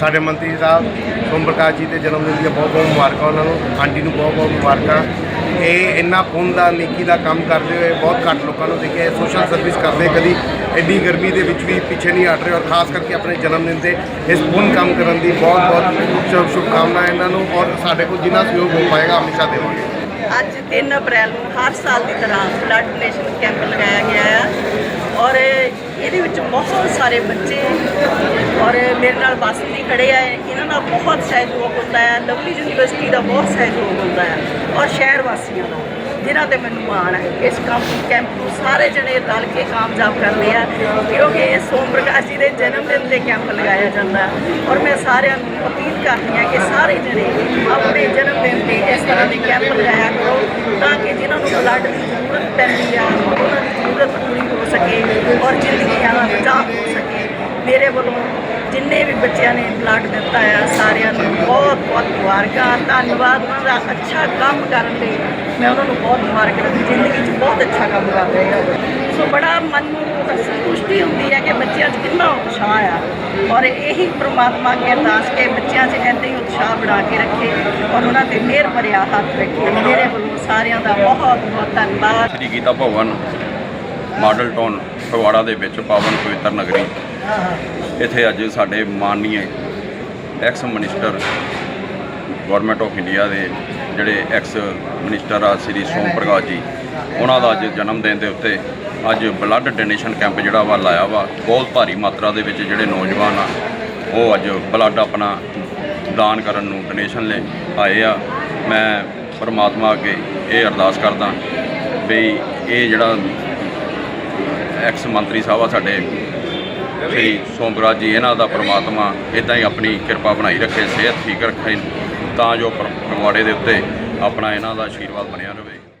ਸਾਡੇ ਮੰਤਰੀ ਸਾਹਿਬ ਸੋਮ ਪ੍ਰਕਾਸ਼ ਜੀ ਦੇ ਜਨਮ ਦਿਨ ਦੀਆਂ ਬਹੁਤ ਬਹੁਤ ਮੁਬਾਰਕਾਂ ਉਹਨਾਂ ਨੂੰ, ਆਂਟੀ ਨੂੰ ਬਹੁਤ ਬਹੁਤ ਮੁਬਾਰਕਾਂ। ਇਹ ਇੰਨਾ ਪੁੰਨ ਦਾ, ਨੇਕੀ ਦਾ ਕੰਮ ਕਰਦੇ ਹੋਏ ਬਹੁਤ ਘੱਟ ਲੋਕਾਂ ਨੂੰ ਦੇਖਿਆ ਸੋਸ਼ਲ ਸਰਵਿਸ ਕਰਦੇ ਕਦੀ ਇੰਨੀ ਗਰਮੀ ਦੇ ਵਿੱਚ ਵੀ ਪਿੱਛੇ ਨਹੀਂ ਹਟ ਰਹੇ ਔਰ ਖਾਸ ਕਰਕੇ ਆਪਣੇ ਜਨਮ ਦਿਨ ਤੇ ਇਸ ਪੁੰਨ ਕੰਮ ਕਰਨ ਦੀ ਬਹੁਤ ਬਹੁਤ ਸ਼ੁਭ ਸ਼ੁਭਕਾਮਨਾਵਾਂ ਇਹਨਾਂ ਨੂੰ ਔਰ ਸਾਡੇ ਕੋਲ ਜਿੰਨਾ ਸਹਿਯੋਗ ਹੋ ਪਾਏਗਾ, ਹਮੇਸ਼ਾ ਦੇਵਾਂਗੇ। ਅੱਜ 3 ਅਪ੍ਰੈਲ ਨੂੰ ਹਰ ਸਾਲ ਦੀ ਤਰ੍ਹਾਂ ਬਲੱਡ ਡੋਨੇਸ਼ਨ ਕੈਂਪ ਲਗਾਇਆ ਗਿਆ ਹੈ ਔਰ ਇਹਦੇ ਵਿੱਚ ਬਹੁਤ ਸਾਰੇ ਬੱਚੇ ਔਰ ਮੇਰੇ ਨਾਲ ਬੱਸ ਵੀ ਖੜੇ ਆ। ਇਹਨਾਂ ਦਾ ਬਹੁਤ ਸਹਿਯੋਗ ਹੁੰਦਾ ਹੈ। ਲਵਲੀ ਯੂਨੀਵਰਸਿਟੀ ਦਾ ਬਹੁਤ ਸਹਿਯੋਗ ਹੁੰਦਾ ਹੈ। ਔਰ ਸ਼ਹਿਰ ਵਾਸੀਆਂ ਦਾ, ਜਿਨ੍ਹਾਂ ਤੇ ਮੈਨੂੰ ਮਾਣ ਹੈ। ਇਸ ਕੰਮ ਕੈਂਪ ਨੂੰ ਸਾਰੇ ਜਣੇ ਰਲ ਕੇ ਕਾਮਯਾਬ ਕਰਦੇ ਆ। ਕਿਉਂਕਿ ਇਹ ਸੋਮ ਪ੍ਰਕਾਸ਼ ਜੀ ਦੇ ਜਨਮ ਦਿਨ ਤੇ ਕੈਂਪ ਲਗਾਇਆ ਜਾਂਦਾ ਔਰ ਮੈਂ ਸਾਰਿਆਂ ਨੂੰ ਅਪੀਲ ਕਰਦੀ ਹਾਂ ਕਿ ਸਾਰੇ ਜਣੇ ਆਪਣੇ ਜਨਮ ਦਿਨ ਤੇ ਇਸ ਤਰ੍ਹਾਂ ਦੇ ਕੈਂਪ ਲਗਾਇਆ ਕਰੋ, ਤਾਂ ਕਿ ਜਿਨ੍ਹਾਂ ਨੂੰ ਬਲੱਡ ਦੀ ਜ਼ਰੂਰਤ ਪੈਂਦੀ ਆ ਉਹਨਾਂ ਦੀ ਜ਼ਰੂਰਤ ਪੂਰੀ ਹੋ ਸਕੇ ਔਰ ਜ਼ਿੰਦਗੀਆਂ ਦਾ ਬਚਾਅ ਹੋ ਸਕੇ। ਮੇਰੇ ਵੱਲੋਂ ਜਿੰਨੇ ਵੀ ਬੱਚਿਆਂ ਨੇ ਬਲੱਡ ਦਿੱਤਾ ਆ, ਸਾਰਿਆਂ ਨੂੰ ਬਹੁਤ ਬਹੁਤ ਮੁਬਾਰਕਾਂ। ਧੰਨਵਾਦ, ਉਹਨਾਂ ਦਾ ਅੱਛਾ ਕੰਮ ਕਰਨ ਲਈ ਮੈਂ ਉਹਨਾਂ ਨੂੰ ਬਹੁਤ ਮੁਬਾਰਕ ਦਿੰਦੀ। ਜ਼ਿੰਦਗੀ 'ਚ ਬਹੁਤ ਅੱਛਾ ਕੰਮ ਕਰ ਰਹੇ ਆ। ਸੋ ਬੜਾ ਮਨ ਨੂੰ ਸੰਤੁਸ਼ਟੀ ਹੁੰਦੀ ਹੈ ਕਿ ਬੱਚਿਆਂ 'ਚ ਕਿੰਨਾ ਉਤਸ਼ਾਹ ਆ। ਔਰ ਇਹੀ ਪ੍ਰਮਾਤਮਾ ਅੱਗੇ ਅਰਦਾਸ ਕਿ ਬੱਚਿਆਂ 'ਚ ਇੱਦਾਂ ਹੀ ਉਤਸ਼ਾਹ ਬਣਾ ਕੇ ਰੱਖੇ ਔਰ ਉਹਨਾਂ ਤੇ ਮਿਹਰ ਭਰਿਆ ਹੱਥ ਰੱਖੇ। ਮੇਰੇ ਵੱਲੋਂ ਸਾਰਿਆਂ ਦਾ ਬਹੁਤ ਬਹੁਤ ਧੰਨਵਾਦ। ਸ੍ਰੀ ਗੀਤਾ ਭਵਨ ਮਾਡਲ ਟਾਊਨ ਫਗਵਾੜਾ ਦੇ ਵਿੱਚ ਪਾਵਨ ਪਵਿੱਤਰ ਨਗਰੀ। ਇੱਥੇ ਅੱਜ ਸਾਡੇ ਮਾਨਨੀय ex minister government of India ਦੇ ਜਿਹੜੇ ਐਕਸ ਮਿਨਿਸਟਰ ਆ ਸ੍ਰੀ ਸੋਮ ਪ੍ਰਕਾਸ਼ ਜੀ, ਉਹਨਾਂ ਦਾ ਅੱਜ ਜਨਮ ਦਿਨ ਦੇ ਉੱਤੇ ਅੱਜ ਬਲੱਡ ਡੋਨੇਸ਼ਨ ਕੈਂਪ ਜਿਹੜਾ ਵਾ ਲਾਇਆ ਵਾ, ਬਹੁਤ ਭਾਰੀ ਮਾਤਰਾ ਦੇ ਵਿੱਚ ਜਿਹੜੇ ਨੌਜਵਾਨ ਆ, ਉਹ ਅੱਜ ਬਲੱਡ ਆਪਣਾ ਦਾਨ ਕਰਨ ਨੂੰ ਡੋਨੇਸ਼ਨ ਲੈ ਆਏ ਆ। ਮੈਂ ਪਰਮਾਤਮਾ ਅੱਗੇ ਇਹ ਅਰਦਾਸ ਕਰਦਾ ਵੀ ਇਹ ਜਿਹੜਾ ਐਕਸ ਮੰਤਰੀ ਸਾਹਿਬ ਆ ਸਾਡੇ। ਸ੍ਰੀ ਸੋਮਰਾਜ ਜੀ, ਇਹਨਾਂ ਦਾ ਪ੍ਰਮਾਤਮਾ ਇਦਾਂ ਹੀ ਆਪਣੀ ਕਿਰਪਾ ਬਣਾਈ ਰੱਖੇ, ਸਿਹਤ ਠੀਕ ਰੱਖੇ, ਤਾਂ ਜੋ ਪਰ- ਦੇ ਉੱਤੇ ਆਪਣਾ ਇਹਨਾਂ ਦਾ ਆਸ਼ੀਰਵਾਦ ਬਣਿਆ ਰਹੇ।